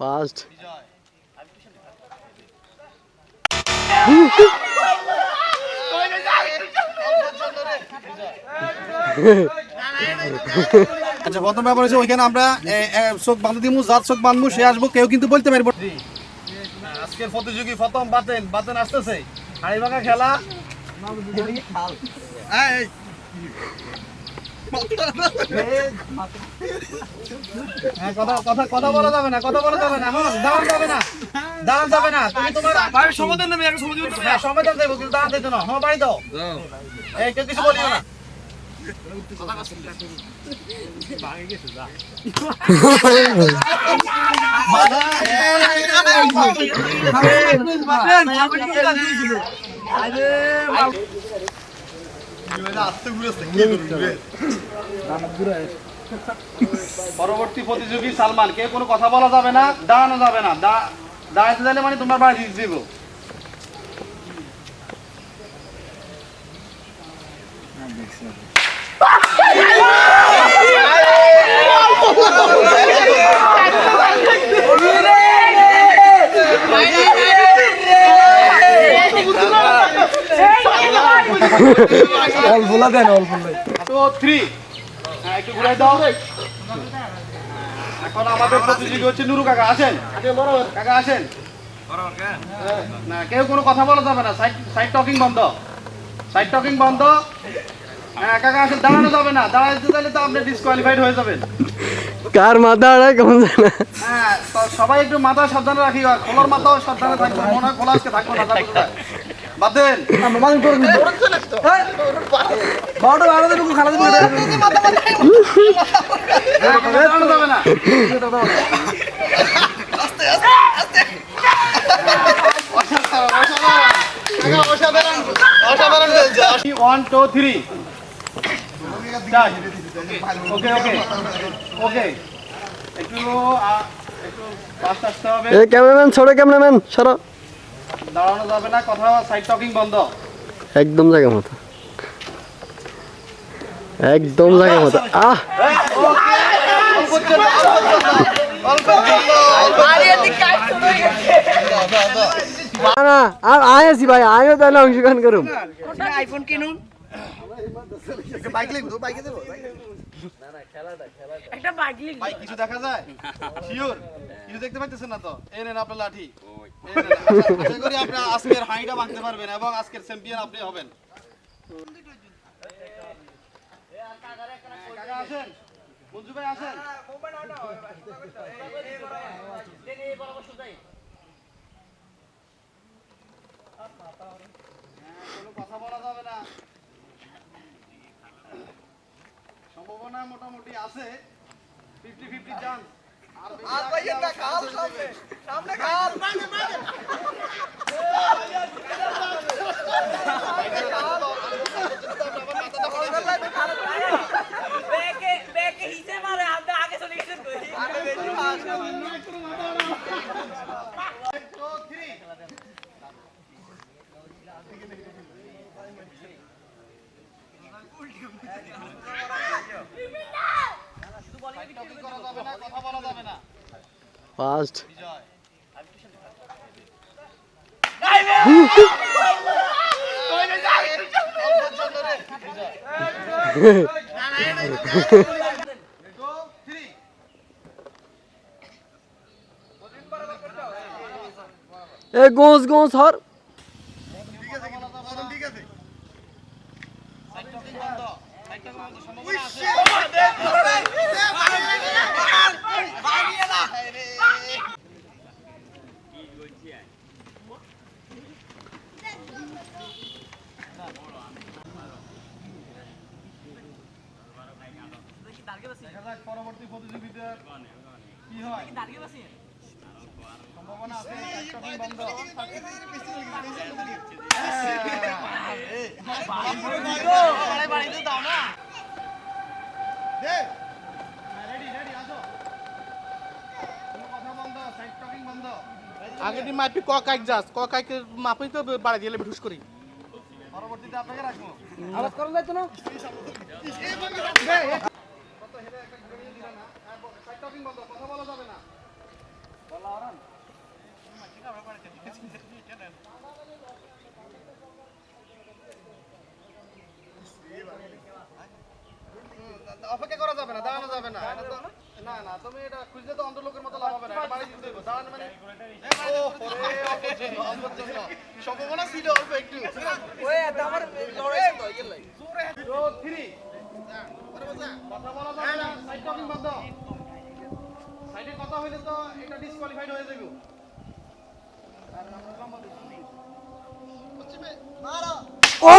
First আচ্ছা প্রথম ব্যাপার হচ্ছে ওইখানে আমরা চোখ বাঁধে দিমু যার চোখ বাঁধবো সে আসব কেউ কিন্তু বলতে পারব আজকের প্রতিযোগী প্রথম বাতেন বাতেন আসতেছে। হাড়ি ভাঙা খেলা কথা কথা কথা বলা যাবে না কথা বলা যাবে না হ্যাঁ, দাঁড়ান যাবে না দাঁড়ান যাবে না তুমি তোমার সমাধান নেবে আমি সমাধান হ্যাঁ সমাধান দেবো কিন্তু দাঁড়ান দিতে না হ্যাঁ বাড়ি দাও এই কেউ কিছু বলিও না পরবর্তী প্রতিযোগী সালমান কে কোনো কথা বলা যাবে না দাঁড়ানো যাবে না। দা- দাঁড়াতে চাইলে মানে তোমার বাড়ি দিব তো থ্রি হ্যাঁ একটু ঘুরাই দাও। এখন আমাদের প্রতিযোগী হচ্ছে নুরু কাকা আসেন। কাকা আসেন। না কেউ কোনো কথা বলা যাবে না। সাইড সাইড টকিং বন্ধ। সাইড টকিং বন্ধ। হ্যাঁ কাকা আসেন। দাঁড়ানো যাবে না। দাঁড়াতে চাইলে তো আপনি ডিসকোয়ালিফাইড হয়ে যাবেন। কার মাথা কেমন হ্যাঁ সবাই একটু মাথা সাবধানে রাখি আর খোলার মাথাও সাবধানে থাকবে। মনে হয় খোলা আজকে থাকব না যাবে না। One two three okay okay okay একটু আ, একটু ফাস্ট আসতে হবে। ক্যামেরাম্যান ছোট ক্যামেরাম্যান সরো। দাঁড়ানো যাবে না কথা সাইড টকিং বন্ধ। একদম জায়গা মতো। একদম জায়গা মতো। আহ! না না আর আয় আছি ভাই আয়ও তাহলে অংশগ্রহণ করুম। একটা ভাই কিছু দেখা যায়? শিওর কিছু দেখতে পাইতেছেন না তো? এই নেন আপনার লাঠি। আশা- করি আপনি আজকের হাঁড়িটা ভাঙতে পারবেন এবং আজকের চ্যাম্পিয়ন আপনি হবেন। কথা বলা যাবে না সম্ভাবনা মোটামুটি আছে। ফিফটি ফিফটি চান্স আর বেশি রাখলে আবার chance হয়ে যাবে। ব্যাকে ব্যাকে হিসে মারে আপনি আগে চলে গেছেন কই Two, three. Talking করা যাবে না, কথা বলা যাবে না। ফার্স্ট. এ গোস গোস হর ঠিক আছে কিন্তু, কদম ঠিক আছে। Side talking বন্ধ। Side talking বন্ধ, সম্ভাবনা আছে। দেখা যাক পরবর্তী প্রতিযোগিতার কি হয়। সম্ভাবনা আছে বন্ধ। আগে দিন মাপি ক কাইক যাস। ক কাইকে মাপি তো বাড়ি দিলে ঠুস করি। পরবর্তীতে আপনাকে রাখব। আওয়াজ করা যাইতো না? হ্যাঁ, অপেক্ষা করা যাবে না দাঁড়ানো যাবে না। না না তুমি এটা খুঁজলে তো অন্ধ লোকের মতো লাভ হবে না। সম্ভাবনা মানে- ছিল অল্প একটু। জোরে কথা বলো টকিং বন্ধ সাইডে কথা হইলে তো এটা ডিসকোয়ালিফাইড হয়ে যাবে ও!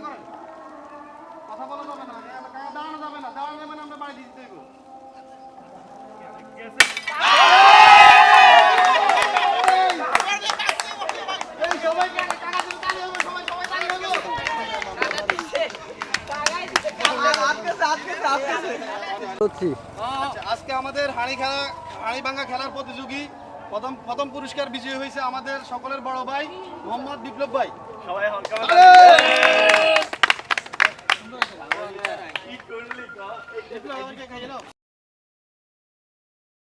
না কথা বলা যাবে না দাঁড়ানো যাবে না আমরা বাড়ি দিতে দেবো আজকে আমাদের হাঁড়ি খেলা হাঁড়ি ভাঙ্গা খেলার প্রতিযোগী প্রথম প্রথম পুরস্কার বিজয়ী হয়েছে আমাদের সকলের বড় ভাই মোহাম্মদ বিপ্লব ভাই সবাই